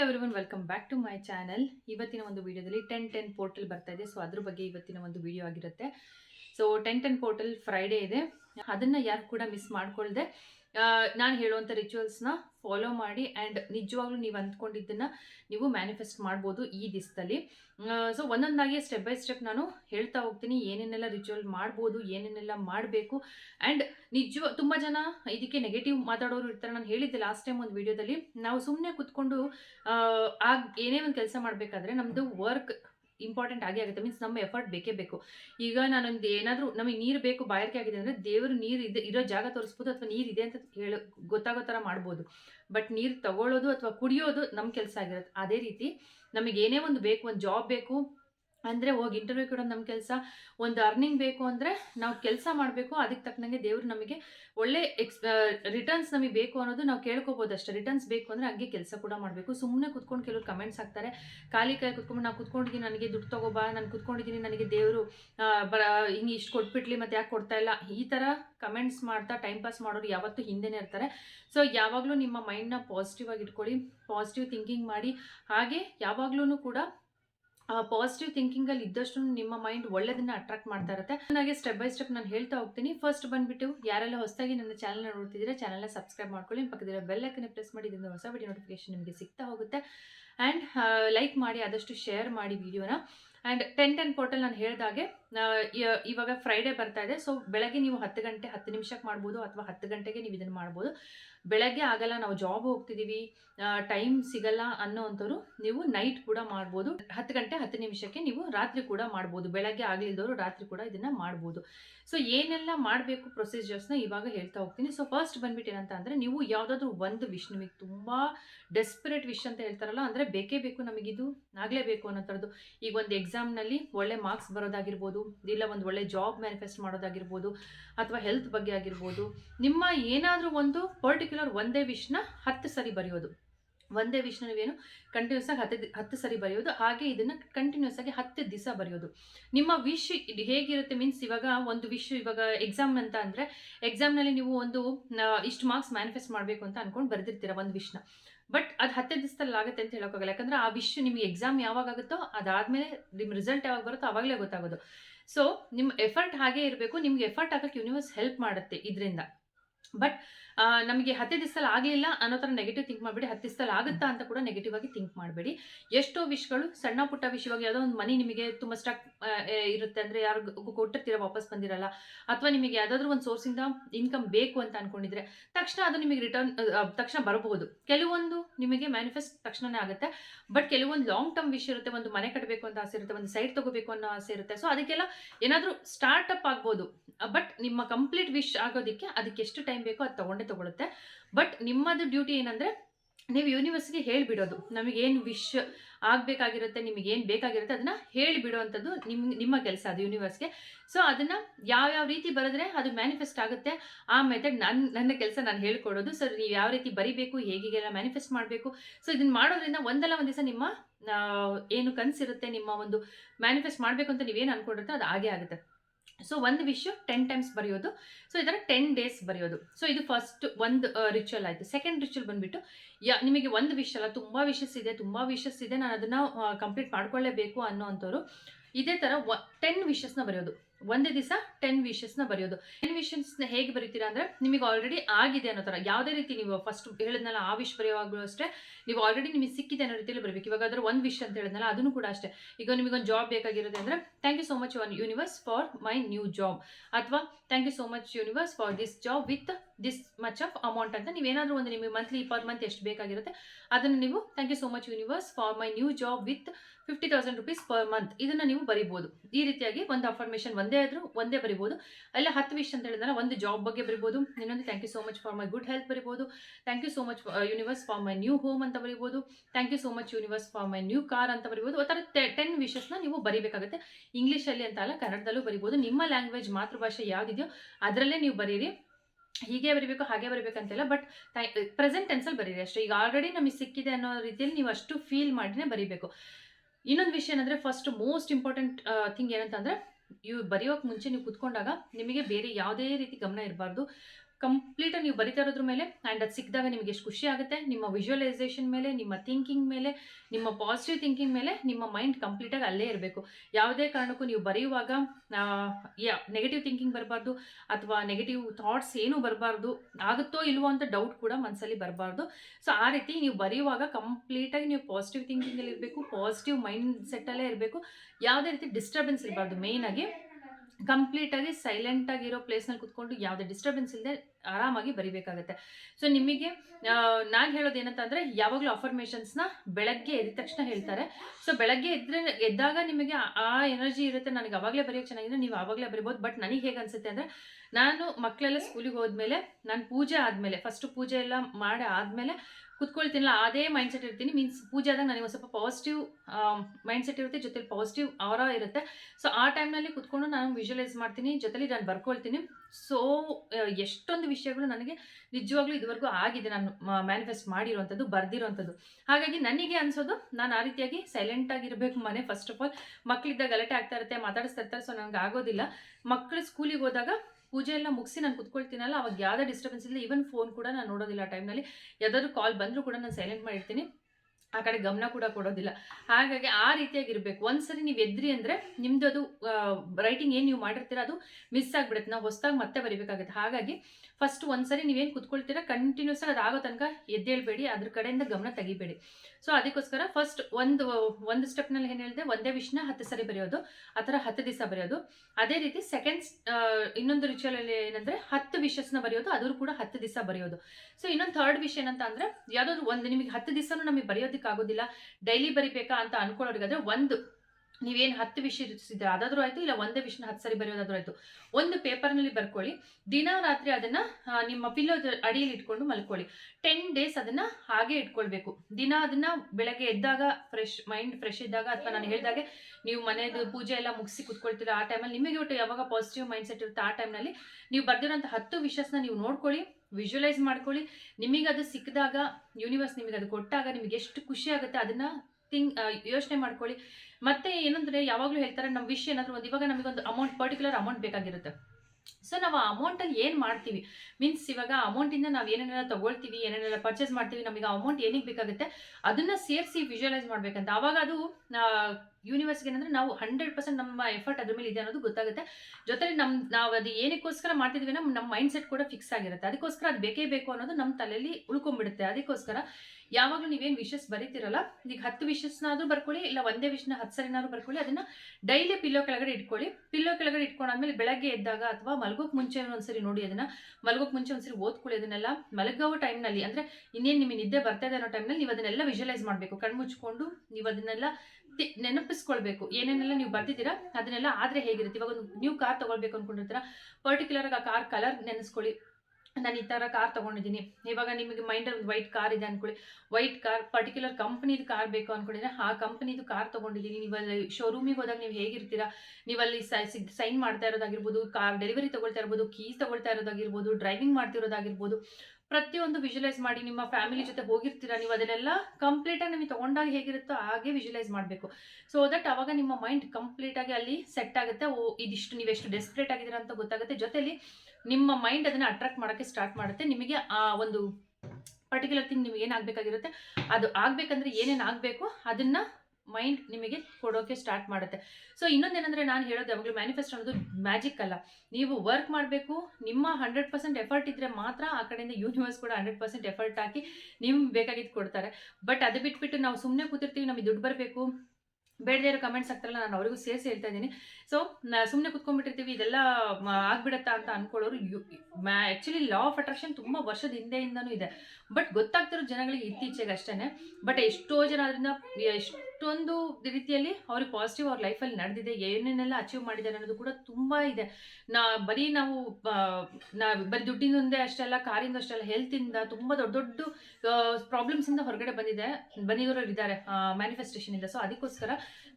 Hello everyone welcome back to my channel ಇವತ್ತಿನ ಒಂದು ವಿಡಿಯೋದಲ್ಲಿ ಟೆನ್ ಟೆನ್ ಪೋರ್ಟಲ್ ಬರ್ತಾ ಇದೆ. ಸೊ ಅದ್ರ ಬಗ್ಗೆ ಇವತ್ತಿನ ಒಂದು ವಿಡಿಯೋ ಆಗಿರುತ್ತೆ. So ten ten portal Friday ಇದೆ. ಅದನ್ನು ಯಾರು ಕೂಡ ಮಿಸ್ ಮಾಡ್ಕೊಳ್ದೆ ನಾನು ಹೇಳುವಂಥ ರಿಚುವಲ್ಸ್ನ ಫಾಲೋ ಮಾಡಿ ಆ್ಯಂಡ್ ನಿಜವಾಗ್ಲೂ ನೀವು ಅಂದ್ಕೊಂಡಿದ್ದನ್ನು ನೀವು ಮ್ಯಾನಿಫೆಸ್ಟ್ ಮಾಡ್ಬೋದು ಈ ದಿವಸದಲ್ಲಿ ಸೊ ಒಂದೊಂದಾಗಿ ಸ್ಟೆಪ್ ಬೈ ಸ್ಟೆಪ್ ನಾನು ಹೇಳ್ತಾ ಹೋಗ್ತೀನಿ ಏನೇನೆಲ್ಲ ರಿಚುವಲ್ ಮಾಡ್ಬೋದು, ಏನೇನೆಲ್ಲ ಮಾಡಬೇಕು ಆ್ಯಂಡ್ ನಿಜ ತುಂಬ ಜನ ಇದಕ್ಕೆ ನೆಗೆಟಿವ್ ಮಾತಾಡೋರು ಇರ್ತಾರೆ. ನಾನು ಹೇಳಿದ್ದೆ ಲಾಸ್ಟ್ ಟೈಮ್ ಒಂದು ವಿಡಿಯೋದಲ್ಲಿ ನಾವು ಸುಮ್ಮನೆ ಕೂತ್ಕೊಂಡು ಆಗ ಏನೇ ಒಂದು ಕೆಲಸ ಮಾಡಬೇಕಾದ್ರೆ ನಮ್ಮದು ವರ್ಕ್ ಇಂಪಾರ್ಟೆಂಟ್ ಆಗೇ ಆಗುತ್ತೆ. ಮೀನ್ಸ್ ನಮ್ಮ ಎಫರ್ಟ್ ಬೇಕೇ ಬೇಕು. ಈಗ ನಾನೊಂದು ಏನಾದರೂ ನಮಗೆ ನೀರು ಬೇಕು ಬಾಯಾರಿಕೆ ಆಗಿದೆ ಅಂದರೆ ದೇವರು ನೀರು ಇದೆ, ಇರೋ ಜಾಗ ತೋರಿಸ್ಬೋದು ಅಥವಾ ನೀರು ಇದೆ ಅಂತ ಹೇಳ, ಗೊತ್ತಾಗೋ ಥರ ಮಾಡ್ಬೋದು. ಬಟ್ ನೀರು ತಗೊಳ್ಳೋದು ಅಥವಾ ಕುಡಿಯೋದು ನಮ್ಮ ಕೆಲಸ ಆಗಿರುತ್ತೆ. ಅದೇ ರೀತಿ ನಮಗೇನೇ ಒಂದು ಬೇಕು, ಒಂದು ಜಾಬ್ ಬೇಕು ಅಂದರೆ ಹೋಗಿ ಇಂಟರ್ವ್ಯೂ ಕೊಡೋದು ನಮ್ಮ ಕೆಲಸ ಒಂದು ಅರ್ನಿಂಗ್ ಬೇಕು ಅಂದರೆ ನಾವು ಕೆಲಸ ಮಾಡಬೇಕು ಅದಕ್ಕೆ ತಕ್ಕಂಗೆ ದೇವರು ನಮಗೆ ಒಳ್ಳೆ ಎಕ್ಸ್ ರಿಟರ್ನ್ಸ್ ನಮಗೆ ಬೇಕು ಅನ್ನೋದು ನಾವು ಕೇಳ್ಕೊಬೋದು ಅಷ್ಟೇ. ರಿಟರ್ನ್ಸ್ ಬೇಕು ಅಂದರೆ ಹಂಗೆ ಕೆಲಸ ಕೂಡ ಮಾಡಬೇಕು. ಸುಮ್ಮನೆ ಕುತ್ಕೊಂಡು ಕೆಲವರು ಕಮೆಂಟ್ಸ್ ಹಾಕ್ತಾರೆ. ಖಾಲಿ ಕೈ ಕುತ್ಕೊಂಡು ನಾವು ಕುತ್ಕೊಂಡಿದ್ದೀನಿ ನನಗೆ ದುಡ್ಡು ತಗೋಬಾ, ನಾನು ಕುತ್ಕೊಂಡಿದ್ದೀನಿ ನನಗೆ ದೇವರು ಬರ, ಹಿಂಗೆ ಇಷ್ಟು ಕೊಟ್ಬಿಟ್ಲಿ ಮತ್ತೆ ಯಾಕೆ ಕೊಡ್ತಾ ಇಲ್ಲ. ಈ ಥರ ಕಮೆಂಟ್ಸ್ ಮಾಡ್ತಾ ಟೈಮ್ ಪಾಸ್ ಮಾಡೋರು ಯಾವತ್ತೂ ಹಿಂದೆನೇ ಇರ್ತಾರೆ. ಸೊ ಯಾವಾಗಲೂ ನಿಮ್ಮ ಮೈಂಡ್ನ ಪಾಸಿಟಿವ್ ಆಗಿ ಇಟ್ಕೊಳ್ಳಿ ಪಾಸಿಟಿವ್ ಥಿಂಕಿಂಗ್ ಮಾಡಿ, ಹಾಗೆ ಯಾವಾಗ್ಲೂ ಕೂಡ ಪಾಸಿಟಿವ್ ಥಿಂಕಿಂಗ್ ಅಲ್ಲಿ ಇದ್ದಷ್ಟು ನಿಮ್ಮ ಮೈಂಡ್ ಒಳ್ಳೆದನ್ನ ಅಟ್ರಾಕ್ಟ್ ಮಾಡ್ತಾ ಇರುತ್ತೆ. ನನಗೆ ಸ್ಟೆಪ್ ಬೈ ಸ್ಟೆಪ್ ನಾನು ಹೇಳ್ತಾ ಹೋಗ್ತೀನಿ. ಫಸ್ಟ್ ಬಂದ್ಬಿಟ್ಟು ಯಾರೆಲ್ಲ ಹೊಸದಾಗಿ ನನ್ನ ಚಾನಲ್ನ ನೋಡ್ತಿದ್ರೆ ಚಾನಲ್ನ ಸಬ್ಸ್ಕ್ರೈಬ್ ಮಾಡ್ಕೊಳ್ಳಿ. ಪಕ್ಕದಿರೋ ಐಕನ್ ಪ್ರೆಸ್ ಮಾಡಿ, ಇದರಿಂದ ಹೊಸ ವಿಡಿಯೋ ನೋಟಿಫಿಕೇಶನ್ ನಿಮಗೆ ಸಿಗ್ತಾ ಹೋಗುತ್ತೆ. ಆ್ಯಂಡ್ ಲೈಕ್ ಮಾಡಿ, ಆದಷ್ಟು ಶೇರ್ ಮಾಡಿ ವಿಡಿಯೋನ ಆ್ಯಂಡ್ ಟೆನ್ ಟೆನ್ ಪೋರ್ಟಲ್ ನಾನು ಹೇಳಿದಾಗೆ ಇವಾಗ ಫ್ರೈಡೇ ಬರ್ತಾ ಇದೆ. ಸೊ ಬೆಳಗ್ಗೆ ನೀವು ಹತ್ತು ಗಂಟೆ, ಹತ್ತು ನಿಮಿಷಕ್ಕೆ ಮಾಡ್ಬೋದು ಅಥವಾ ಹತ್ತು ಗಂಟೆಗೆ ನೀವು ಇದನ್ನು ಮಾಡ್ಬೋದು. ಬೆಳಗ್ಗೆ ಆಗಲ್ಲ, ನಾವು ಜಾಬ್ ಹೋಗ್ತಿದ್ದೀವಿ ಟೈಮ್ ಸಿಗಲ್ಲ ಅನ್ನೋ ಅಂಥವ್ರು ನೀವು ನೈಟ್ ಕೂಡ ಮಾಡ್ಬೋದು. ಹತ್ತು ಗಂಟೆ, ಹತ್ತು ನಿಮಿಷಕ್ಕೆ ನೀವು ರಾತ್ರಿ ಕೂಡ ಮಾಡ್ಬೋದು. ಬೆಳಗ್ಗೆ ಆಗಲಿಲ್ಲದವರು ರಾತ್ರಿ ಕೂಡ ಇದನ್ನು ಮಾಡ್ಬೋದು. ಸೊ ಏನೆಲ್ಲ ಮಾಡಬೇಕು ಪ್ರೊಸೀಜರ್ಸ್ನ ಇವಾಗ ಹೇಳ್ತಾ ಹೋಗ್ತೀನಿ. ಸೊ ಫಸ್ಟ್ ಬಂದ್ಬಿಟ್ಟು ಏನಂತ ಅಂದರೆ, ನೀವು ಯಾವುದಾದ್ರೂ ಒಂದು ವಿಶ್ ನಿಮಗೆ ತುಂಬ ಡೆಸ್ಪರೇಟ್ ವಿಶ್ ಅಂತ ಹೇಳ್ತಾರಲ್ಲ, ಅಂದರೆ ಬೇಕೇ ಬೇಕು ನಮಗಿದು, ಆಗಲೇಬೇಕು ಅನ್ನೋ ಥರದ್ದು. ಈಗ ಒಂದು ಎಕ್ಸಾಮ್ನಲ್ಲಿ ಒಳ್ಳೆ ಮಾರ್ಕ್ಸ್ ಬರೋದಾಗಿರ್ಬೋದು, ಇಲ್ಲ ಒಂದು ಒಳ್ಳೆ ಜಾಬ್ ಮ್ಯಾನಿಫೆಸ್ಟ್ ಮಾಡೋದಾಗಿರ್ಬೋದು, ಅಥವಾ ಹೆಲ್ತ್ ಬಗ್ಗೆ ಆಗಿರ್ಬೋದು, ನಿಮ್ಮ ಏನಾದರೂ ಒಂದು ಪರ್ಟಿಕ್ಯುಲರ್ ಒಂದೇ ವಿಷ್ನ ಹತ್ತು ಸರಿ ಬರೆಯೋದು. ಒಂದೇ ವಿಷ್ಣು ನೀವೇನು ಕಂಟಿನ್ಯೂಸ್ ಆಗಿ ಹತ್ತು ಹತ್ತು ಸರಿ ಬರೆಯೋದು, ಹಾಗೆ ಇದನ್ನು ಕಂಟಿನ್ಯೂಸ್ ಆಗಿ ಹತ್ತು ದಿವಸ ಬರೆಯೋದು. ನಿಮ್ಮ ವಿಶ್ ಹೇಗಿರುತ್ತೆ ಮೀನ್ಸ್ ಇವಾಗ ಒಂದು ವಿಶ್ ಇವಾಗ ಎಕ್ಸಾಮ್ ಅಂತ ಅಂದರೆ ಎಕ್ಸಾಮ್ನಲ್ಲಿ ನೀವು ಒಂದು ಇಷ್ಟು ಮಾರ್ಕ್ಸ್ ಮ್ಯಾನಿಫೆಸ್ಟ್ ಮಾಡಬೇಕು ಅಂತ ಅಂದ್ಕೊಂಡು ಬರೆದಿರ್ತೀರ ಒಂದು ವಿಷ್ನ ಬಟ್ ಅದು ಹತ್ತೇ ದಿವಸದಲ್ಲಿ ಆಗುತ್ತೆ ಅಂತ ಹೇಳೋಕ್ಕಾಗಲ್ಲ. ಯಾಕಂದರೆ ಆ ವಿಶ್ ನಿಮಗೆ ಎಕ್ಸಾಮ್ ಯಾವಾಗ ಆಗುತ್ತೋ ಅದಾದಮೇಲೆ ನಿಮ್ಮ ರಿಸಲ್ಟ್ ಯಾವಾಗ ಬರುತ್ತೋ ಆವಾಗಲೇ ಗೊತ್ತಾಗೋದು. ಸೊ ನಿಮ್ಮ ಎಫರ್ಟ್ ಹಾಗೇ ಇರಬೇಕು. ನಿಮ್ಗೆ ಎಫರ್ಟ್ ಹಾಕೋಕ್ಕೆ ಯೂನಿವರ್ಸ್ ಹೆಲ್ಪ್ ಮಾಡುತ್ತೆ ಇದರಿಂದ. ಬಟ್ ನಮಗೆ ಹತ್ತೇ ದಿವಸದಲ್ಲಿ ಆಗಲಿಲ್ಲ ಅನ್ನೋ ಥರ ನೆಗೆಟಿವ್ ಥಿಂಕ್ ಮಾಡಬೇಡಿ, ಹತ್ತು ದಿವಸದಲ್ಲಿ ಆಗುತ್ತಾ ಅಂತ ಕೂಡ ನೆಗೆಟಿವ್ ಆಗಿ ಥಿಂಕ್ ಮಾಡಬೇಡಿ. ಎಷ್ಟೋ ವಿಷ್ಗಳು, ಸಣ್ಣ ಪುಟ್ಟ ವಿಷಯವಾಗಿ ಯಾವುದೋ ಒಂದು ಮನಿ ನಿಮಗೆ ತುಂಬ ಸ್ಟಕ್ ಇರುತ್ತೆ ಅಂದರೆ ಯಾರಿಗೂ ಕೊಟ್ಟಿರ್ತೀರ, ವಾಪಸ್ ಬಂದಿರಲ್ಲ. ಅಥವಾ ನಿಮಗೆ ಯಾವುದಾದ್ರೂ ಒಂದು ಸೋರ್ಸಿಂದ ಇನ್ಕಮ್ ಬೇಕು ಅಂತ ಅಂದ್ಕೊಂಡಿದ್ರೆ ತಕ್ಷಣ ಅದು ನಿಮಗೆ ರಿಟರ್ನ್ ತಕ್ಷಣ ಬರಬಹುದು. ಕೆಲವೊಂದು ನಿಮಗೆ ಮ್ಯಾನಿಫೆಸ್ಟ್ ತಕ್ಷಣನೇ ಆಗುತ್ತೆ. ಬಟ್ ಕೆಲವೊಂದು ಲಾಂಗ್ ಟರ್ಮ್ ವಿಷಯ ಇರುತ್ತೆ, ಒಂದು ಮನೆ ಕಟ್ಟಬೇಕು ಅಂತ ಆಸೆ ಇರುತ್ತೆ, ಒಂದು ಸೈಟ್ ತಗೋಬೇಕು ಅನ್ನೋ ಆಸೆ ಇರುತ್ತೆ. ಸೊ ಅದಕ್ಕೆಲ್ಲ ಏನಾದರೂ ಸ್ಟಾರ್ಟಪ್ ಆಗ್ಬೋದು. ಬಟ್ ನಿಮ್ಮ ಕಂಪ್ಲೀಟ್ ವಿಶ್ ಆಗೋದಕ್ಕೆ ಅದಕ್ಕೆ ಎಷ್ಟು ಟೈಮ್ ಬೇಕೋ ಅದು ತೊಗೊಂಡೇ ತೊಗೊಳುತ್ತೆ. ಬಟ್ ನಿಮ್ಮದು ಡ್ಯೂಟಿ ಏನಂದರೆ ನೀವು ಯೂನಿವರ್ಸ್ಗೆ ಹೇಳಿಬಿಡೋದು. ನಮಗೇನು ವಿಶ್ ಆಗಬೇಕಾಗಿರುತ್ತೆ, ನಿಮಗೇನು ಬೇಕಾಗಿರುತ್ತೆ ಅದನ್ನು ಹೇಳಿಬಿಡುವಂಥದ್ದು ನಿಮ್ಮ ನಿಮ್ಮ ಕೆಲಸ ಅದು ಯೂನಿವರ್ಸ್ಗೆ ಸೊ ಅದನ್ನು ಯಾವ್ಯಾವ ರೀತಿ ಬರೆದ್ರೆ ಅದು ಮ್ಯಾನಿಫೆಸ್ಟ್ ಆಗುತ್ತೆ, ಆ ಮೆಥಡ್ ನನ್ನ ನನ್ನ ಕೆಲಸ ನಾನು ಹೇಳ್ಕೊಡೋದು. ಸೊ ನೀವು ಯಾವ ರೀತಿ ಬರಿಬೇಕು ಹೇಗೆಲ್ಲ ಮ್ಯಾನಿಫೆಸ್ಟ್ ಮಾಡಬೇಕು. ಸೊ ಇದನ್ನು ಮಾಡೋದ್ರಿಂದ ಒಂದಲ್ಲ ಒಂದು ದಿವಸ ನಿಮ್ಮ ಏನು ಕನಸಿರುತ್ತೆ, ನಿಮ್ಮ ಒಂದು ಮ್ಯಾನಿಫೆಸ್ಟ್ ಮಾಡಬೇಕು ಅಂತ ನೀವೇನು ಅಂದ್ಕೊಂಡಿರುತ್ತೆ ಅದು ಹಾಗೆ ಆಗುತ್ತೆ. ಸೊ ಒಂದು ವಿಷ್ ಟೆನ್ ಟೈಮ್ಸ್ ಬರೆಯೋದು ಸೊ ಥರ ಟೆನ್ ಡೇಸ್ ಬರೆಯೋದು ಸೊ ಇದು ಫಸ್ಟ್ ಒಂದು ರಿಚುವಲ್ ಆಯಿತು. ಸೆಕೆಂಡ್ ರಿಚುವಲ್ ಬಂದುಬಿಟ್ಟು, ಯಾ, ನಿಮಗೆ ಒಂದು ವಿಷ್ ಅಲ್ಲ, ತುಂಬ ವಿಷಸ್ ಇದೆ, ತುಂಬ ವಿಷಸ್ ಇದೆ, ನಾನು ಅದನ್ನು ಕಂಪ್ಲೀಟ್ ಮಾಡ್ಕೊಳ್ಳೇಬೇಕು ಅನ್ನೋ ಅಂಥವ್ರು, ಇದೇ ಥರ ಟೆನ್ ವಿಷಸ್ನ ಬರೆಯೋದು. ಒಂದೇ ದಿವಸ ಟೆನ್ ವಿಷಸ್ನ ಬರೆಯೋದು. ಟೆನ್ ವಿಷಸ್ನ ಹೇಗೆ ಬರೀತೀರಾ ಅಂದರೆ ನಿಮಗೆ ಆಲ್ರೆಡಿ ಆಗಿದೆ ಅನ್ನೋ ಥರ. ಯಾವುದೇ ರೀತಿ ನೀವು ಫಸ್ಟ್ ಹೇಳಿದ್ನಲ್ಲ, ಆ ವಿಷ್ ಬರೆಯುವಾಗಲೂ ಅಷ್ಟೇ, ನೀವು ಆಲ್ರೆಡಿ ನಿಮಗೆ ಸಿಕ್ಕಿದೆ ಅನ್ನೋ ರೀತಿಯಲ್ಲಿ ಬರಬೇಕು. ಇವಾಗ ಅದರ ಒಂದು ವಿಷ್ ಅಂತ ಹೇಳಿದ್ನಲ್ಲ, ಅದನ್ನು ಕೂಡ ಅಷ್ಟೇ. ಈಗ ನಿಮಗೊಂದು ಜಾಬ್ ಬೇಕಾಗಿರೋದು ಅಂದರೆ thank you so much one universe for my new job ಅಥವಾ thank you so much universe for this job with this much of amount ಅಂತ ನೀವೇನಾದರೂ ಒಂದು ನಿಮಗೆ ಮಂತ್ಲಿ ಪರ್ ಮಂತ್ ಎಷ್ಟು ಬೇಕಾಗಿರುತ್ತೆ, ಅದನ್ನು ನೀವು thank you so much universe for my new job with fifty thousand rupees per month ಇದನ್ನು ನೀವು ಬರಿಬೋದು. ಈ ರೀತಿಯಾಗಿ ಒಂದು ಅಫರ್ಮೇಷನ್ ಒಂದೇ ಆದರೂ ಒಂದೇ ಬರಿಬೋದು. ಅಲ್ಲ, ಹತ್ತು ವಿಷ್ ಅಂತ ಹೇಳಿದ್ರೆ ಒಂದು ಜಾಬ್ ಬಗ್ಗೆ ಬರಿಬೋದು, ಇನ್ನೊಂದು thank you so much for my good health ಬರಿಬೋದು thank you so much universe for my new home ಅಂತ ಬರಿಬೋದು thank you so much universe for my new car ಅಂತ ಬರಿಬೋದು. ಆ ಥರ ಟೆನ್ ವಿಷಸ್ನ ನೀವು ಬರಿಬೇಕಾಗುತ್ತೆ. ಇಂಗ್ಲೀಷಲ್ಲಿ ಅಂತ ಅಲ್ಲ, ಕನ್ನಡದಲ್ಲೂ ಬರಿಬೋದು. ನಿಮ್ಮ ಲ್ಯಾಂಗ್ವೇಜ್ ಮಾತೃಭಾಷೆ ಯಾವುದಿದೆಯೋ ಅದರಲ್ಲೇ ನೀವು ಬರೀರಿ. ಹೀಗೆ ಬರಿಬೇಕು, ಹಾಗೆ ಬರಬೇಕಂತಿಲ್ಲ ಬಟ್ ಪ್ರೆಸೆಂಟ್ ಟೆನ್ಸಲ್ಲಿ ಬರೀರಿ ಅಷ್ಟೇ. ಈಗ ಆಲ್ರೆಡಿ ನಮಗೆ ಸಿಕ್ಕಿದೆ ಅನ್ನೋ ರೀತಿಯಲ್ಲಿ ನೀವು ಅಷ್ಟು ಫೀಲ್ ಮಾಡಿನೇ ಬರೀಬೇಕು. ಇನ್ನೊಂದು ವಿಷಯ ಏನಂದರೆ ಫಸ್ಟ್ ಮೋಸ್ಟ್ ಇಂಪಾರ್ಟೆಂಟ್ ಥಿಂಗ್ ಏನಂತಂದರೆ ಇವು ಬರೆಯೋಕೆ ಮುಂಚೆ ನೀವು ಕುತ್ಕೊಂಡಾಗ ನಿಮಗೆ ಬೇರೆ ಯಾವುದೇ ರೀತಿ ಗಮನ ಇರಬಾರ್ದು. ಕಂಪ್ಲೀಟಾಗಿ ನೀವು ಬರಿತಾ ಇರೋದ್ರ ಮೇಲೆ ಆ್ಯಂಡ್ ಅದು ಸಿಕ್ಕಿದಾಗ ನಿಮಗೆ ಎಷ್ಟು ಖುಷಿ ಆಗುತ್ತೆ. ನಿಮ್ಮ ವಿಜುವಲೈಸೇಷನ್ ಮೇಲೆ, ನಿಮ್ಮ ಥಿಂಕಿಂಗ್ ಮೇಲೆ, ನಿಮ್ಮ ಪಾಸಿಟಿವ್ ಥಿಂಕಿಂಗ್ ಮೇಲೆ, ನಿಮ್ಮ ಮೈಂಡ್ ಕಂಪ್ಲೀಟಾಗಿ ಅಲ್ಲೇ ಇರಬೇಕು. ಯಾವುದೇ ಕಾರಣಕ್ಕೂ ನೀವು ಬರೆಯುವಾಗ ಯಾ ನೆಗೆಟಿವ್ ಥಿಂಕಿಂಗ್ ಬರಬಾರ್ದು, ಅಥವಾ ನೆಗೆಟಿವ್ ಥಾಟ್ಸ್ ಏನೂ ಬರಬಾರ್ದು, ಆಗುತ್ತೋ ಇಲ್ವೋ ಅಂತ ಡೌಟ್ ಕೂಡ ಮನಸ್ಸಲ್ಲಿ ಬರಬಾರ್ದು. ಸೊ ಆ ರೀತಿ ನೀವು ಬರೆಯುವಾಗ ಕಂಪ್ಲೀಟಾಗಿ ನೀವು ಪಾಸಿಟಿವ್ ಥಿಂಕಿಂಗಲ್ಲಿ ಇರಬೇಕು ಪಾಸಿಟಿವ್ ಮೈಂಡ್ ಸೆಟ್ಟಲ್ಲೇ ಇರಬೇಕು. ಯಾವುದೇ ರೀತಿ ಡಿಸ್ಟರ್ಬೆನ್ಸ್ ಇರಬಾರ್ದು ಮೇಯ್ನಾಗಿ ಕಂಪ್ಲೀಟಾಗಿ ಸೈಲೆಂಟಾಗಿರೋ ಪ್ಲೇಸ್ನಲ್ಲಿ ಕುತ್ಕೊಂಡು ಯಾವುದೇ ಡಿಸ್ಟರ್ಬೆನ್ಸ್ ಇಲ್ಲದೆ ಆರಾಮಾಗಿ ಬರಿಬೇಕಾಗತ್ತೆ. ಸೊ ನಿಮಗೆ ನಾನು ಹೇಳೋದು ಏನಂತ ಅಂದರೆ ಯಾವಾಗಲೂ ಅಫರ್ಮೇಷನ್ಸ್ನ ಬೆಳಗ್ಗೆ ಎದ್ದ ತಕ್ಷಣ ಹೇಳ್ತಾರೆ. ಸೊ ಬೆಳಗ್ಗೆ ಎದ್ರೆ, ಎದ್ದಾಗ ನಿಮಗೆ ಆ- ಎನರ್ಜಿ ಇರುತ್ತೆ. ನನಗೆ ಅವಾಗಲೇ ಬರೆಯೋಕ್ಕೆ ಚೆನ್ನಾಗಿದೆ, ನೀವು ಆವಾಗಲೇ ಬರಿಬೋದು. ಬಟ್ ನನಗೆ ಹೇಗೆ ಅನ್ಸುತ್ತೆ ಅಂದರೆ, ನಾನು ಮಕ್ಕಳೆಲ್ಲ ಸ್ಕೂಲಿಗೆ ಹೋದ್ಮೇಲೆ, ನಾನು ಪೂಜೆ ಆದಮೇಲೆ ಫಸ್ಟು ಪೂಜೆ ಎಲ್ಲ ಮಾಡಿ ಆದಮೇಲೆ ಕುತ್ಕೊಳ್ತೀನಲ್ಲ, ಅದೇ ಮೈಂಡ್ ಸೆಟ್ ಇರ್ತೀನಿ. ಮೀನ್ಸ್ ಪೂಜೆ ಆದಾಗ ನನಗೆ ಒಂದು ಸ್ವಲ್ಪ ಪಾಸಿಟಿವ್ ಮೈಂಡ್ ಸೆಟ್ ಇರುತ್ತೆ, ಜೊತೆಲಿ ಪಾಸಿಟಿವ್ ಅವರ ಇರುತ್ತೆ. ಸೊ ಆ ಟೈಮ್ನಲ್ಲಿ ಕುತ್ಕೊಂಡು ನಾನು ವಿಜುವಲೈಸ್ ಮಾಡ್ತೀನಿ, ಜೊತೆಲಿ ನಾನು ಬರ್ಕೊಳ್ತೀನಿ. ಸೊ ಎಷ್ಟೊಂದು ವಿಷಯಗಳು ನನಗೆ ನಿಜವಾಗ್ಲೂ ಇದುವರೆಗೂ ಆಗಿದೆ. ನಾನು ಮ್ಯಾನಿಫೆಸ್ಟ್ ಮಾಡಿರುವಂಥದ್ದು ಬರ್ದಿರೋವಂಥದ್ದು ಹಾಗಾಗಿ ನನಗೆ ಅನ್ಸೋದು, ನಾನು ಆ ರೀತಿಯಾಗಿ ಸೈಲೆಂಟ್ ಆಗಿರಬೇಕು ಮನೆ ಫಸ್ಟ್ ಆಫ್ ಆಲ್ ಮಕ್ಕಳಿದ್ದಾಗ ಗಲಾಟೆ ಆಗ್ತಾ ಇರುತ್ತೆ, ಮಾತಾಡಿಸ್ತಾ ಇರ್ತಾರೆ ಸೊ ನನಗೆ ಆಗೋದಿಲ್ಲ ಮಕ್ಕಳು ಸ್ಕೂಲಿಗೆ ಹೋದಾಗ ಪೂಜೆ ಎಲ್ಲ ಮುಗಿಸಿ ನಾನು ಕುತ್ಕೊಳ್ತೀನಲ್ಲ, ಅವಾಗ ಯಾವುದೇ ಡಿಸ್ಟರ್ಬೆನ್ಸ್ ಇಲ್ಲ ಈವನ್ ಫೋನ್ ಕೂಡ ನಾನು ನೋಡೋದಿಲ್ಲ ಆ ಟೈಮ್ನಲ್ಲಿ ಯಾವ್ದಾದ್ರು ಕಾಲ್ ಬಂದರೂ ಕೂಡ ನಾನು ಸೈಲೆಂಟ್ ಮಾಡಿರ್ತೀನಿ. ಆ ಕಡೆ ಗಮನ ಕೂಡ ಕೊಡೋದಿಲ್ಲ. ಹಾಗಾಗಿ ಆ ರೀತಿಯಾಗಿರಬೇಕು. ಒಂದ್ಸರಿ ನೀವು ಎದ್ರಿ ಅಂದರೆ ನಿಮ್ದು ಅದು ರೈಟಿಂಗ್ ಏನು ನೀವು ಮಾಡಿರ್ತೀರ ಅದು ಮಿಸ್ ಆಗಿಬಿಡುತ್ತೆ. ನಾವು ಹೊಸದಾಗಿ ಮತ್ತೆ ಬರಿಬೇಕಾಗುತ್ತೆ. ಹಾಗಾಗಿ ಫಸ್ಟ್ ಒಂದ್ಸರಿ ನೀವೇನು ಕುತ್ಕೊಳ್ತೀರಾ ಕಂಟಿನ್ಯೂಸ್ ಆಗಿ ಅದಾಗೋ ತನಕ ಎದ್ದೇಳಬೇಡಿ, ಅದ್ರ ಕಡೆಯಿಂದ ಗಮನ ತೆಗಿಬೇಡಿ. ಸೊ ಅದಕ್ಕೋಸ್ಕರ ಫಸ್ಟ್ ಒಂದು ಒಂದು ಸ್ಟೆಪ್ನಲ್ಲಿ ಏನು ಹೇಳಿದೆ, ಒಂದೇ ವಿಷಯನ ಹತ್ತು ಸರಿ ಬರೆಯೋದು, ಆ ಥರ ಹತ್ತು ದಿವಸ ಬರೆಯೋದು. ಅದೇ ರೀತಿ ಸೆಕೆಂಡ್ ಇನ್ನೊಂದು ರಿಚುವಲಲ್ಲಿ ಏನಂದರೆ ಹತ್ತು ವಿಷಸ್ನ ಬರೆಯೋದು, ಅದ್ರ ಕೂಡ ಹತ್ತು ದಿವಸ ಬರೆಯೋದು. ಸೊ ಇನ್ನೊಂದು ಥರ್ಡ್ ವಿಷಯ ಏನಂತ ಅಂದರೆ, ಯಾವುದಾದ್ರು ಒಂದು ನಿಮಗೆ ಹತ್ತು ದಿವಸನೂ ನಮಗೆ ಬರೆಯೋದಕ್ಕಾಗೋದಿಲ್ಲ, ಡೈಲಿ ಬರಿಬೇಕಾ ಅಂತ ಅನ್ಕೊಳ್ಳೋರಿಗಾದ್ರೆ ಒಂದು ನೀವೇನು ಹತ್ತು ವಿಷಯ ರಚಿಸಿದ್ರೆ ಅದಾದ್ರೂ ಆಯಿತು, ಇಲ್ಲ ಒಂದೇ ವಿಷಯನ ಹತ್ತು ಸರಿ ಬರೆಯೋದಾದ್ರೂ ಆಯಿತು. ಒಂದು ಪೇಪರ್ನಲ್ಲಿ ಬರ್ಕೊಳ್ಳಿ. ದಿನ ರಾತ್ರಿ ಅದನ್ನು ನಿಮ್ಮ ಪಿಲ್ಲೋ ಅಡಿಯಲ್ಲಿ ಇಟ್ಕೊಂಡು ಮಲ್ಕೊಳ್ಳಿ. ಟೆನ್ ಡೇಸ್ ಅದನ್ನು ಹಾಗೆ ಇಟ್ಕೊಳ್ಬೇಕು. ದಿನ ಅದನ್ನು ಬೆಳಗ್ಗೆ ಎದ್ದಾಗ ಫ್ರೆಶ್, ಮೈಂಡ್ ಫ್ರೆಶ್ ಇದ್ದಾಗ ಅಥವಾ ನಾನು ಹೇಳಿದಾಗೆ ನೀವು ಮನೆಯದು ಪೂಜೆ ಎಲ್ಲ ಮುಗಿಸಿ ಕುತ್ಕೊಳ್ತೀರ, ಆ ಟೈಮಲ್ಲಿ ನಿಮಗೆ ಒಟ್ಟು ಯಾವಾಗ ಪಾಸಿಟಿವ್ ಮೈಂಡ್ ಸೆಟ್ ಇರುತ್ತೆ ಆ ಟೈಮ್ನಲ್ಲಿ ನೀವು ಬರ್ದಿರೋಂಥ ಹತ್ತು ವಿಷಸ್ನ ನೀವು ನೋಡ್ಕೊಳ್ಳಿ ವಿಜುವಲೈಸ್ ಮಾಡ್ಕೊಳ್ಳಿ. ನಿಮಗೆ ಅದು ಸಿಕ್ಕಿದಾಗ ಯೂನಿವರ್ಸ್ ನಿಮಗೆ ಅದು ಕೊಟ್ಟಾಗ ನಿಮಗೆ ಎಷ್ಟು ಖುಷಿ ಆಗುತ್ತೆ ಅದನ್ನು ಥಿಂಕ್ ಯೋಚನೆ ಮಾಡ್ಕೊಳ್ಳಿ. ಮತ್ತೆ ಏನಂದ್ರೆ ಯಾವಾಗಲೂ ಹೇಳ್ತಾರೆ ನಮ್ಮ ವಿಷಯ ಏನಾದರೂ ಒಂದು, ಇವಾಗ ನಮಗೊಂದು ಅಮೌಂಟ್ ಪರ್ಟಿಕ್ಯುಲರ್ ಅಮೌಂಟ್ ಬೇಕಾಗಿರುತ್ತೆ. ಸೊ ನಾವು ಆ ಅಮೌಂಟಲ್ಲಿ ಏನು ಮಾಡ್ತೀವಿ? ಮೀನ್ಸ್ ಇವಾಗ ಅಮೌಂಟಿಂದ ನಾವು ಏನೇನೆಲ್ಲ ತಗೊಳ್ತೀವಿ, ಏನೇನೆಲ್ಲ ಪರ್ಚೇಸ್ ಮಾಡ್ತೀವಿ, ನಮಗೆ ಆ ಅಮೌಂಟ್ ಏನಿಗೆ ಬೇಕಾಗುತ್ತೆ, ಅದನ್ನು ಸೇರಿಸಿ ವಿಜುವಲೈಸ್ ಮಾಡಬೇಕಂತ. ಆವಾಗ ಅದು ಯೂನಿವರ್ಸ್ಗೆ ಏನಂದ್ರೆ ನಾವು ಹಂಡ್ರೆಡ್ ಪರ್ಸೆಂಟ್ ನಮ್ಮ ಎಫರ್ಟ್ ಅದ್ರ ಮೇಲೆ ಇದೆ ಅನ್ನೋದು ಗೊತ್ತಾಗುತ್ತೆ. ಜೊತೆಗೆ ನಮ್ಮ ನಾವು ಅದು ಏನಕ್ಕೋಸ್ಕರ ಮಾಡ್ತಿದ್ವಿ ನಮ್ಮ ನಮ್ಮ ಮೈಂಡ್ ಸೆಟ್ ಕೂಡ ಫಿಕ್ಸ್ ಆಗಿರುತ್ತೆ. ಅದಕ್ಕೋಸ್ಕರ ಅದು ಬೇಕೇ ಬೇಕು ಅನ್ನೋದು ನಮ್ಮ ತಲೆಯಲ್ಲಿ ಉಳ್ಕೊಂಡ್ಬಿಡುತ್ತೆ. ಅದಕ್ಕೋಸ್ಕರ ಯಾವಾಗಲೂ ನೀವೇನು ವಿಷಸ್ ಬರೀತಿರಲ್ಲ, ಈಗ ಹತ್ತು ವಿಷಸ್ನಾದರೂ ಬರ್ಕೊಳ್ಳಿ, ಇಲ್ಲ ಒಂದೇ ವಿಷನ ಹತ್ತು ಸರಿನಾದ್ರೂ ಬರ್ಕೊಳ್ಳಿ, ಅದನ್ನ ಡೈಲಿ ಪಿಲ್ಲೋ ಕೆಳಗಡೆ ಇಟ್ಕೊಳ್ಳಿ. ಪಿಲ್ಲೋ ಕೆಳಗಡೆ ಇಟ್ಕೊಂಡಾದ್ಮೇಲೆ ಬೆಳಗ್ಗೆ ಎದ್ದಾಗ ಅಥವಾ ಮಲಗೋಕ್ ಮುಂಚೆ ಒಂದ್ಸರಿ ನೋಡಿ ಅದನ್ನ, ಮಲಗೋಕ್ ಮುಂಚೆ ಒಂದ್ಸರಿ ಓದ್ಕೊಳ್ಳಿ ಅದನ್ನೆಲ್ಲ. ಮಲಗೋ ಟೈಮ್ನಲ್ಲಿ ಅಂದ್ರೆ ಇನ್ನೇನು ನಿಮಗೆ ನಿದ್ದೆ ಬರ್ತಾ ಇದೆ ಅನ್ನೋ ಟೈಮ್ನಲ್ಲಿ ನೀವು ಅದನ್ನೆಲ್ಲ ವಿಜುವಲೈಸ್ ಮಾಡಬೇಕು. ಕಣ್ಮುಚ್ಕೊಂಡು ನೀವು ಅದನ್ನೆಲ್ಲ ನೆನಪಿಸ್ಕೊಳ್ಬೇಕು. ಏನೇನೆಲ್ಲ ನೀವು ಬರ್ತಿದ್ದೀರಾ ಅದನ್ನೆಲ್ಲ ಆದರೆ ಹೇಗಿರುತ್ತೆ? ಇವಾಗ ಒಂದು ನೀವು ಕಾರ್ ತಗೊಳ್ಬೇಕು ಅಂದ್ಕೊಂಡಿರ್ತೀರಾ ಪರ್ಟಿಕ್ಯುಲರ್ ಆಗಿ ಆ ಕಾರ್ ಕಲರ್ ನೆನೆಸ್ಕೊಳ್ಳಿ. ನಾನು ಈ ಥರ ಕಾರ್ ತೊಗೊಂಡಿದ್ದೀನಿ. ಇವಾಗ ನಿಮಗೆ ಮೈಂಡಲ್ಲಿ ವೈಟ್ ಕಾರ್ ಇದೆ ಅಂದ್ಕೊಳ್ಳಿ ವೈಟ್ ಕಾರ್ ಪರ್ಟಿಕ್ಯುಲರ್ ಕಂಪ್ನಿದು ಕಾರ್ ಬೇಕು ಅಂದ್ಕೊಂಡಿದ್ರೆ ಆ ಕಂಪ್ನಿದು ಕಾರ್ ತೊಗೊಂಡಿದ್ದೀನಿ. ನೀವು ಅಲ್ಲಿ ಶೋರೂಮಿಗೆ ಹೋದಾಗ ನೀವು ಹೇಗಿರ್ತೀರಾ? ನೀವಲ್ಲಿ ಸೈನ್ ಮಾಡ್ತಾ ಇರೋದಾಗಿರ್ಬೋದು ಕಾರ್ ಡೆಲಿವರಿ ತೊಗೊಳ್ತಾ ಇರ್ಬೋದು ಕೀಸ್ ತೊಗೊಳ್ತಾ ಇರೋದಾಗಿರ್ಬೋದು ಡ್ರೈವಿಂಗ್ ಮಾಡ್ತಿರೋದಾಗಿರ್ಬೋದು. ಪ್ರತಿಯೊಂದು ವಿಜುಲೈಸ್ ಮಾಡಿ, ನಿಮ್ಮ ಫ್ಯಾಮಿಲಿ ಜೊತೆ ಹೋಗಿರ್ತೀರಾ, ನೀವು ಅದನ್ನೆಲ್ಲ ಕಂಪ್ಲೀಟಾಗಿ ನಿಮಗೆ ತಗೊಂಡಾಗ ಹೇಗಿರುತ್ತೋ ಹಾಗೆ ವಿಜುಲೈಸ್ ಮಾಡಬೇಕು. ಸೊ ದಟ್ ಅವಾಗ ನಿಮ್ಮ ಮೈಂಡ್ ಕಂಪ್ಲೀಟಾಗಿ ಅಲ್ಲಿ ಸೆಟ್ ಆಗುತ್ತೆ. ಓ, ಇದಿಷ್ಟು ನೀವೆಷ್ಟು ಡೆಸ್ಪ್ರೇಟ್ ಆಗಿದ್ದೀರಾ ಅಂತ ಗೊತ್ತಾಗುತ್ತೆ. ಜೊತೆಲಿ ನಿಮ್ಮ ಮೈಂಡ್ ಅದನ್ನು ಅಟ್ರಾಕ್ಟ್ ಮಾಡೋಕ್ಕೆ ಸ್ಟಾರ್ಟ್ ಮಾಡುತ್ತೆ. ನಿಮಗೆ ಆ ಒಂದು ಪರ್ಟಿಕ್ಯುಲರ್ ಥಿಂಗ್ ನಿಮ್ಗೆ ಏನಾಗಬೇಕಾಗಿರುತ್ತೆ ಅದು ಆಗಬೇಕಂದ್ರೆ ಏನೇನು ಆಗಬೇಕು? ಅದನ್ನು ಮೈಂಡ್ ನಿಮಗೆ ಕೊಡೋಕೆ ಸ್ಟಾರ್ಟ್ ಮಾಡುತ್ತೆ. ಸೊ ಇನ್ನೊಂದೇನೆಂದರೆ ನಾನು ಹೇಳೋದು ಯಾವಾಗಲೂ ಮ್ಯಾನಿಫೆಸ್ಟ್ ಅನ್ನೋದು ಮ್ಯಾಜಿಕ್ ಅಲ್ಲ. ನೀವು ವರ್ಕ್ ಮಾಡಬೇಕು, ನಿಮ್ಮ ಹಂಡ್ರೆಡ್ ಪರ್ಸೆಂಟ್ ಎಫರ್ಟ್ ಇದ್ದರೆ ಮಾತ್ರ ಆ ಕಡೆಯಿಂದ ಯೂನಿವರ್ಸ್ ಕೂಡ ಹಂಡ್ರೆಡ್ ಪರ್ಸೆಂಟ್ ಎಫರ್ಟ್ ಹಾಕಿ ನಿಮ್ಗೆ ಬೇಕಾಗಿದ್ದು ಕೊಡ್ತಾರೆ. ಬಟ್ ಅದು ಬಿಟ್ಬಿಟ್ಟು ನಾವು ಸುಮ್ಮನೆ ಕೂತಿರ್ತೀವಿ, ನಮಗೆ ದುಡ್ಡು ಬರಬೇಕು. ಬೇಡದೇ ಇರೋ ಕಮೆಂಟ್ಸ್ ಆಗ್ತಾರಲ್ಲ, ನಾನು ಅವರಿಗೂ ಸೇರಿಸಿ ಹೇಳ್ತಾ ಇದ್ದೀನಿ. ಸೊ ಸುಮ್ಮನೆ ಕುತ್ಕೊಂಡ್ಬಿಟ್ಟಿರ್ತೀವಿ, ಇದೆಲ್ಲ ಆಗ್ಬಿಡತ್ತಾ ಅಂತ ಅನ್ಕೊಳ್ಳೋರು ಆ್ಯಕ್ಚುಲಿ ಲಾ ಆಫ್ ಅಟ್ರಾಕ್ಷನ್ ತುಂಬ ವರ್ಷದ ಹಿಂದೆಯಿಂದನೂ ಇದೆ. ಬಟ್ ಗೊತ್ತಾಗ್ತಿರೋ ಜನಗಳಿಗೆ ಇತ್ತೀಚೆಗೆ ಅಷ್ಟೇ ಬಟ್ ಎಷ್ಟೋ ಜನ ಅದರಿಂದ ಎಷ್ಟೊಂದು ರೀತಿಯಲ್ಲಿ ಅವ್ರಿಗೆ ಪಾಸಿಟಿವ್ ಅವ್ರ ಲೈಫಲ್ಲಿ ನಡೆದಿದೆ, ಏನೇನೆಲ್ಲ ಅಚೀವ್ ಮಾಡಿದ್ದಾರೆ ಅನ್ನೋದು ಕೂಡ ತುಂಬ ಇದೆ. ನಾ ಬರೀ ನಾವು ನಾ ಬರೀ ದುಡ್ಡಿಂದೊಂದೇ ಅಷ್ಟೆಲ್ಲ, ಕಾರಿಂದ ಅಷ್ಟೆಲ್ಲ ಹೆಲ್ತಿಂದ ತುಂಬ ದೊಡ್ಡ ದೊಡ್ಡ ಪ್ರಾಬ್ಲಮ್ಸಿಂದ ಹೊರಗಡೆ ಬಂದಿದೆ ಬಂದಿರೋರು ಇದ್ದಾರೆ ಮ್ಯಾನಿಫೆಸ್ಟೇಷನ್ ಇಂದ. ಸೊ ಅದಕ್ಕೋಸ್ಕರ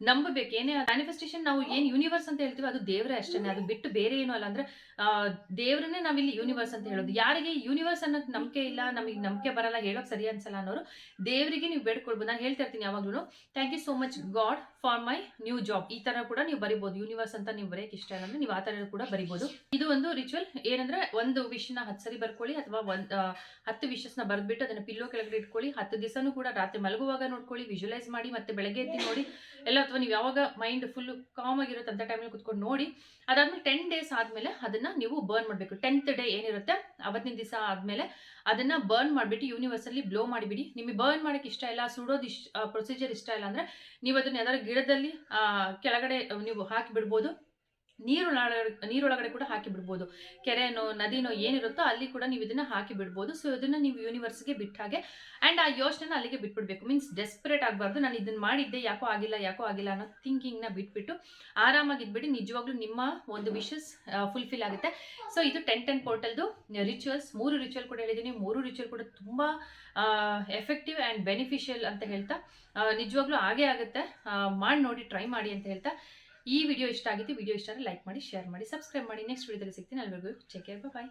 ನಂಬಬೇಕು. ಏನೇ ಮ್ಯಾನಿಫೆಸ್ಟೇಷನ್ ನಾವು ಏನು ಯೂನಿವರ್ಸ್ ಅಂತ ಹೇಳ್ತೀವಿ ಅದು ದೇವರೇ ಅಷ್ಟೇ. ಅದು ಬಿಟ್ಟು ಬೇರೆ ಏನು ಅಲ್ಲ. ಅಂದರೆ ದೇವ್ರನ್ನೇ ನಾವಿಲ್ಲಿ ಯೂನಿವರ್ಸ್ ಅಂತ ಹೇಳೋದು. ಯಾರಿಗೆ ಯೂನಿವರ್ಸ್ ಅನ್ನೋದು ನಂಬಿಕೆ ಇಲ್ಲ, ನಮಗೆ ನಂಬಿಕೆ ಬರಲ್ಲ, ಹೇಳೋಕೆ ಸರಿ ಅನ್ಸಲ್ಲ ಅನ್ನೋರು ದೇವರಿಗೆ ನೀವು ಬೇಡ್ಕೊಳ್ಬೋದು. ನಾನು ಹೇಳ್ತಾ ಇರ್ತೀನಿ ಯಾವಾಗಲೂ thank you you so much God for my new job ಈ ತರ ಕೂಡ ನೀವು ಬರಿಬಹುದು ಯೂನಿವರ್ಸ್ ಅಂತ ನೀವು ಬರೆಯಕ್ಕೆ ಇಷ್ಟ ಇಲ್ಲ ಅಂದ್ರೆ ನೀವು ಆ ತರ ಕೂಡ ಬರಿಬಹುದು ಇದು ಒಂದು ರಿಚುವಲ್ ಏನಂದ್ರೆ ಒಂದು ವಿಶ್ನ ಹತ್ತು ಸರಿ ಬರ್ಕೊಳ್ಳಿ ಅಥವಾ ಒಂದ್ ಹತ್ತು ವಿಶಸ್ನ ಬರೆದ್ಬಿಟ್ಟು ಅದನ್ನ ಪಿಲ್ಲೋ ಕೆಳಗಡೆ ಇಟ್ಕೊಳ್ಳಿ. ಹತ್ತು ದಿವಸನೂ ಕೂಡ ರಾತ್ರಿ ಮಲಗುವಾಗ ನೋಡ್ಕೊಳ್ಳಿ ವಿಜುವಲೈಸ್ ಮಾಡಿ ಮತ್ತೆ ಬೆಳಗ್ಗೆ ಎತ್ತಿ ನೋಡಿ. ಎಲ್ಲ ಅಥವಾ ನೀವು ಯಾವಾಗ ಮೈಂಡ್ ಫುಲ್ ಕಾಮ್ ಆಗಿರುತ್ತೆ ಅಂತ ಟೈಮಲ್ಲಿ ಕುತ್ಕೊಂಡು ನೋಡಿ. ಅದಾದ್ಮೇಲೆ ಟೆನ್ ಡೇಸ್ ಆದ್ಮೇಲೆ ಅದನ್ನ ನೀವು ಬರ್ನ್ ಮಾಡಬೇಕು. ಟೆಂತ್ ಡೇ ಏನಿರುತ್ತೆ? ಅವತ್ತಿನ ದಿವಸ ಆದ್ಮೇಲೆ ಅದನ್ನ ಬರ್ನ್ ಮಾಡಿಬಿಟ್ಟು ಯೂನಿವರ್ಸಲ್ಲಿ ಬ್ಲೋ ಮಾಡಿಬಿಡಿ. ನಿಮಗೆ ಬರ್ನ್ ಮಾಡಕ್ಕೆ ಇಷ್ಟ ಇಲ್ಲ, ಸುಡೋದು ಇಷ್ಟ ಪ್ರೊಸೀಜರ್ ಇಷ್ಟ ಇಲ್ಲ ಅಂದ್ರೆ ನೀವು ಅದನ್ನ ಯಾವ್ದಾದ್ರು ಗಿಡದಲ್ಲಿ ಕೆಳಗಡೆ ನೀವು ಹಾಕಿ ಬಿಡ್ಬೋದು. ನೀರೊಳಗಡೆ ನೀರೊಳಗಡೆ ಕೂಡ ಹಾಕಿ ಬಿಡ್ಬೋದು ಕೆರೆನೋ, ನದಿನೋ ಏನಿರುತ್ತೋ ಅಲ್ಲಿ ಕೂಡ ನೀವು ಇದನ್ನ ಹಾಕಿ ಬಿಡ್ಬೋದು ಸೊ ಇದನ್ನ ನೀವು ಯೂನಿವರ್ಸ್ಗೆ ಬಿಟ್ಟ ಹಾಗೆ ಆ್ಯಂಡ್ ಆ ಯೋಚನೆನ ಅಲ್ಲಿಗೆ ಬಿಟ್ಬಿಡ್ಬೇಕು. ಮೀನ್ಸ್ ಡೆಸ್ಪರೇಟ್ ಆಗಬಾರ್ದು. ನಾನು ಇದನ್ನ ಮಾಡಿದ್ದೆ, ಯಾಕೋ ಆಗಿಲ್ಲ ಯಾಕೋ ಆಗಿಲ್ಲ ಅನ್ನೋ ಥಿಂಕಿಂಗ್ನ ಬಿಟ್ಬಿಟ್ಟು ಆರಾಮಾಗಿ ಇದ್ಬಿಡಿ ನಿಜವಾಗ್ಲೂ ನಿಮ್ಮ ಒಂದು ವಿಶಸ್ ಫುಲ್ಫಿಲ್ ಆಗುತ್ತೆ. ಸೊ ಇದು ಟೆನ್ ಟೆನ್ ಪೋರ್ಟಲ್ದು ರಿಚುವಲ್ಸ್ ಮೂರು ರಿಚುವಲ್ ಕೂಡ ಹೇಳಿದ್ದೀನಿ. ಮೂರು ರಿಚುವಲ್ ಕೂಡ ತುಂಬ ಎಫೆಕ್ಟಿವ್ ಆ್ಯಂಡ್ ಬೆನಿಫಿಷಿಯಲ್ ಅಂತ ಹೇಳ್ತಾ ನಿಜವಾಗ್ಲೂ ಆಗೇ ಆಗುತ್ತೆ. ಮಾಡಿ ನೋಡಿ ಟ್ರೈ ಮಾಡಿ ಅಂತ ಹೇಳ್ತಾ. ಈ ವಿಡಿಯೋ ಇಷ್ಟ ಆಗಿತ್ತು, ವಿಡಿಯೋ ಇಷ್ಟ ಲೈಕ್ ಮಾಡಿ ಶೇರ್ ಮಾಡಿ ಸಬ್ಸ್ಕ್ರೈಬ್ ಮಾಡಿ. ನೆಕ್ಸ್ಟ್ ವಿಡಿಯೋದಲ್ಲಿ ಸಿಗ್ತೀನಿ. ಅಲ್ಲಿವರೆಗೂ ಚೆಕ್ ಬಾಯ್